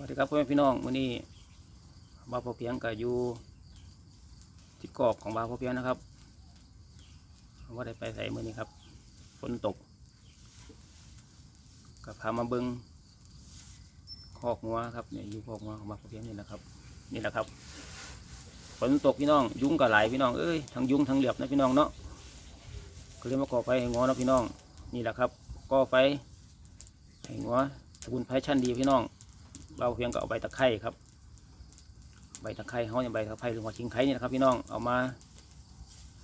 วัสดีครับพ่อแม่พี่น้องวันนี้บ้าพอเพียงกับอยู่ที่กอกของบ้าพอเพียงนะครับว่าได้ไปใส่มือนี้ครับฝนตกก็พามาเบิ้งคอกงัวครับเนี่ยอยู่คอกงัวของบ้าพอเพียงนี่นะครับ นี่แหละครับฝนตกพี่น้อง ยุงก็หลายพี่น้องเอ้ยทั้งยุงทั้งเหลือบนะพี่น้องเนาะก็เลยมาก่อไฟให้งัวนะพี่น้อง นี่แหละครับก่อไฟให้งัวสมุนไพรชั้นดีพี่น้อง เราเพียงก็เอาใบตะไคร้ครับ ใบตะไคร้เขาเนี่ยใบตะไคร้หรือหัวชิงไข่นี่นะครับพี่น้องเอามา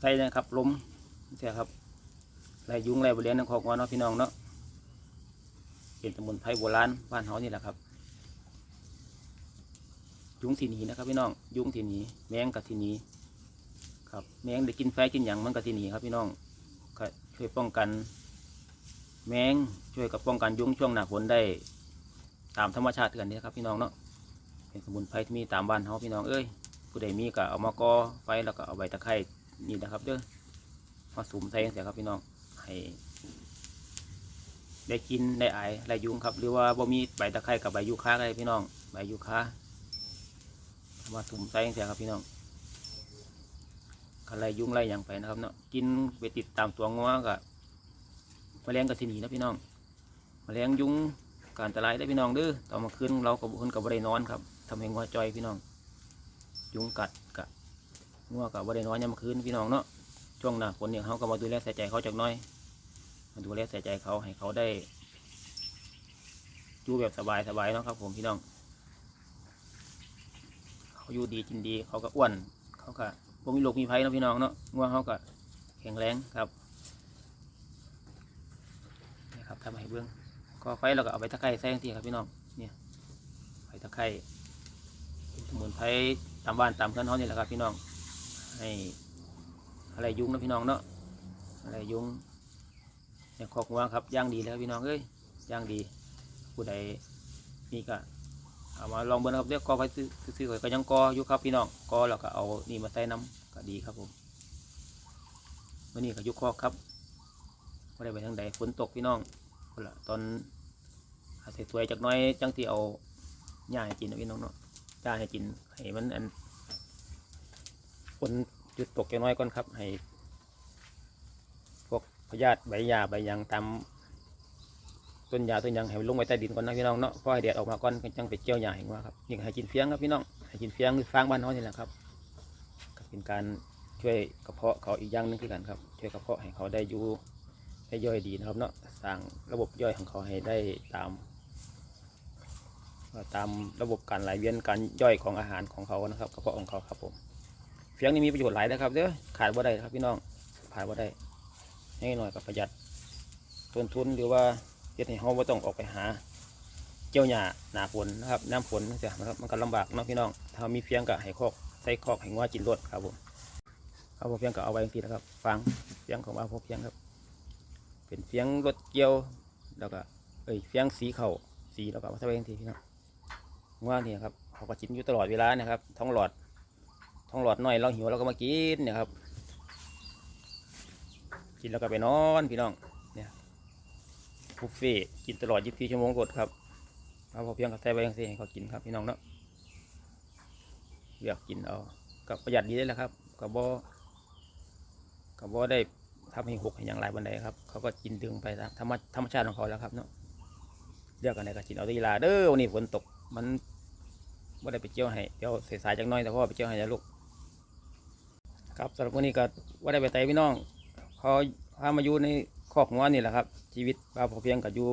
ใส่นะครับล้มนี่ครับไรยุงไรบริเวณนังคอกงอนเนาะพี่น้องเนาะเป็นสมุนไพรโบราณบ้านเขานี่แหละครับ ยุงทีหนีนะครับพี่น้องยุงทีหนีแมงกับทีหนีครับแมงได้กินไฟกินหยังมันกับทีหนีครับพี่น้องช่วยป้องกัน แมงช่วยกับป้องกันยุงช่วงหน้าฝนได้ ตามธรรมชาติกันนี่ครับพี่น้องเนาะเป็นสมุนไพรที่มีตามบ้านเขาพี่น้องเอ้ยผู้ใดมีก็เอามากอไฟแล้วก็เอาใบตะไคร้นี่นะครับเด้อมาสุมใส่เสียครับพี่น้องให้ได้กินได้อายได้ยุงครับ หรือว่าบ่มีใบตะไคร้กับใบยูคาก็ได้พี่น้องใบยูคามาสุมใส่เสียครับพี่น้องอะไรยุงไรอย่างไปนะครับเนาะกินไปติดตามตัวงัวก็แมลงก็ที่หนีนะพี่น้องแมลงยุง การตรายได้พี่น้องเด้อตอนมาคืนเรากับคนกับบริโนอนครับทำให้งัวจอยพี่น้อง ยุงกัดกะงัวกับบริโนอนยามมาคืนพี่น้องเนาะช่วงหน้าฝนเนี่ยเขาก็มาดูแลใส่ใจเขาจากน้อยมาดูแลใส่ใจเขาให้เขาได้อยู่แบบสบายสบายเนาะครับ ผมพี่น้อง เขาอยู่ดีกินดีเขาก็อ้วน เขาก็บ่มีโรคมีภัยเนาะพี่น้องเนาะงัวเขาก็แข็งแรงครับนี่ครับทำให้เบื้อง ก็ไฟเราก็เอาไปตะไคร้ใส่ทังทีครับพี่น้องเนี่ยใบตะไคร้สมุนไพรตามบ้านตามเพื่อนเขานี่แหละครับพี่น้องให้อะไรยุงนะพี่น้องเนาะอะไรยุงเนี่ยคอกงัวครับย่างดีแล้วพี่น้องเอ้ยย่างดีผู้ใดมีก็เอามาลองเบิ่งนครับเรียกกอไฟซื้อๆก็ยังกออยู่ครับพี่น้องกอแล้วก็เอานี่มาใส่น้ำก็ดีครับผมวันนี้ก็ยุคอกครับไม่ได้ไปทางใดฝนตกพี่น้องพุ่นละตอน อาศัยตัวจากน้อยจังที่เอาหญ้าให้กินนะพี่น้องเนาะหญ้าให้กินให้มันอันฝนหยุดตกจากน้อยก่อนครับ ให้พวกพยาธิใบหญ้าใบยางตามต้นหญ้าต้นยางให้ลงไปใต้ดินก่อนนะพี่น้องเนาะพอให้แดดออกมาก่อนจังไปเจียวหญ้าให้ว่าครับนี่ก็ให้กินเฟียงครับพี่น้องให้กินเฟียงหรือฟางบ้านเขานี่แหละครับก็เป็นการช่วยกระเพาะเขาอีกอย่างหนึงคือกันครับ ช่วยกระเพาะให้เขาได้อยู่ให้ย่อยดีนะครับเนาะสร้างระบบย่อยของเขาให้ได้ตาม ตามระบบการไหลเวียนการย่อยของอาหารของเขานะครับกระเพาะของเขาครับผมเฟียงนี่มีประโยชน์หลายนะครับเด้อขาดว่าได้ครับพี่น้องขาดว่าได้ให้หน่อยกับประหยัดต้นทุนหรือว่าเฮ็ดให้เขาไม่ต้องออกไปหาเจ้าหญ้าหนาฝนนะครับน้ำฝนนั่นสินะครับมันก็ลำบากนะพี่น้องถ้ามีเฟียงก็ให้คอกใส่คอกให้งัวกินรดครับผมเอาพอเพียงก็เอาไว้ทีนะครับฟังเฟียงของว่าพอเพียงครับ เป็นเฟียงรถเกี่ยวแล้วก็เอ้ยเฟียงสีเข่าสีแล้วก็เอาใส่ไว้ทีพี่น้อง ว่านี่ครับเขาก็กินอยู่ตลอดเวลานะครับ ท้องหลอด ท้องหลอดน้อยเราหิวเราก็มากินเนี่ยครับ กินแล้วก็ไปนอนพี่น้องเนี่ยบุฟเฟ่กินตลอด 24 ชั่วโมงกดครับเอาพอเพียงกับใส่ไว้ทังทีให้เขากินครับพี่น้องเนาะเลือกกินเอากับประหยัดดีได้แหละครับกับบ่กับบ่ได้ทำให้หกอย่างไรบันไดครับ เขาก็กินดึงไปตามธรรมธรรมชาติของเขาแล้วครับเนาะเรียกกันในกกินเอาแตีลาเด้อวันนี้ฝนตกมัน ไม่ได้ไปเจียวให้เจียวสายๆจักหน้อยแต่พ่อไปเจียวให้นะลูกครับสำหรับวันนี้ก็ว่าได้ไปไต่พี่น้องเขาพามาอยู่ในคอกงัวนี่แหละครับ ชีวิตบ้าพอเพียงกับอยู่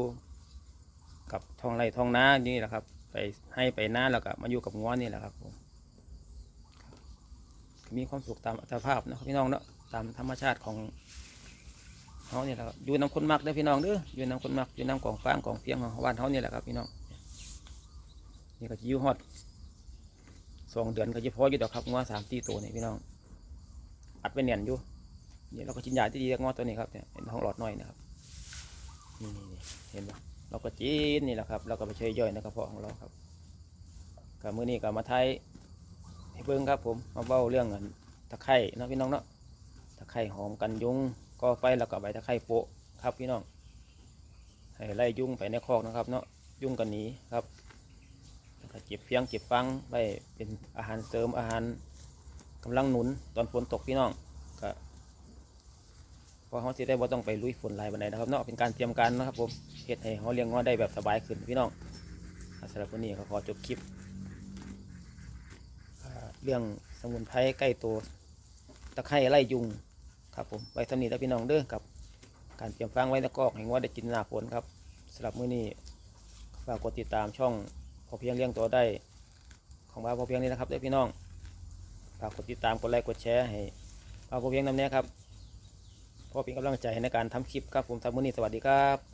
กับท้องไร่ท้องนานี่แหละครับ ไปให้ไปน้าแล้วก็มาอยู่กับงัวนี่แหละครับผมมีความสุขตามอัตภาพนะครับพี่น้องเนาะตามธรรมชาติของเขาเนี่ยแหละครับอยู่น้ำคนมักได้พี่น้องเด้ออยู่น้ำคนมักอยู่น้ำกองฟางกองเฟียงของบ้านเขาเนี่ยแหละครับพี่น้องนี่ก็จะอยู่ฮอด สองเดือนก็จะพออยู่ดอกครับงัวสามตีตัวนี่พี่น้อง อัดไปเนียนอยู่เนี่ยเราก็กินยาที่ดีงัวตัวนี้ครับเนี่ยเห็นท้องหลอดน้อยนะครับนี่นี่เห็นปะเราก็จีนนี่แหละครับเราก็ไปเชยย่อยในกระเพาะของเราครับกับมือนี้ก็มาไทยให้เบิ่งครับ ผมมาเบ้าเรื่องอันตะไคร่เนาะพี่น้องเนาะตะไคร่หอมกันยุงก็ไฟแล้วก็ใบตะไคร้โปะครับพี่น้องให้ไล่ยุ่งไปในคอกนะครับ เนาะยุ่งกันหนีครับ ก็เก็บเฟียงเก็บฟังไว้เป็นอาหารเสริมอาหารกำลังหนุนตอนฝนตกพี่น้องก็เพอเขาสิได้บ่ต้องไปลุยฝนลายบันไดนะครับเนาะเป็นการเตรียมการนะครับผมเฮ็ดให้เขาเลี้ยงง้อได้แบบสบายขึ้นพี่น้องสำหรับวันนี้ก็ขอจบคลิปเรื่องสมุนไพรใกล้ตัวตะไคร้ไล่ยุงครับผมไว้ทำนี้แล้วพี่น้องเด้อกับ การเตรียมฟังไว้แล้วก็ให้งอได้กินหน้าฝนครับสำหรับมื้อนี้ฝากกดติดตามช่อง อเพียงเลี้ยงตัวได้ ของบ้าพอเพียงนี้นะครับเด็กพี่น้องฝากกดติดตามกดไลค์กดแชร์ให้บ้าพอเพียงนำเนี้ยครับพราะเป็นกำลังใจในการทำคลิปครับผมทำมือนี้สวัสดีครับ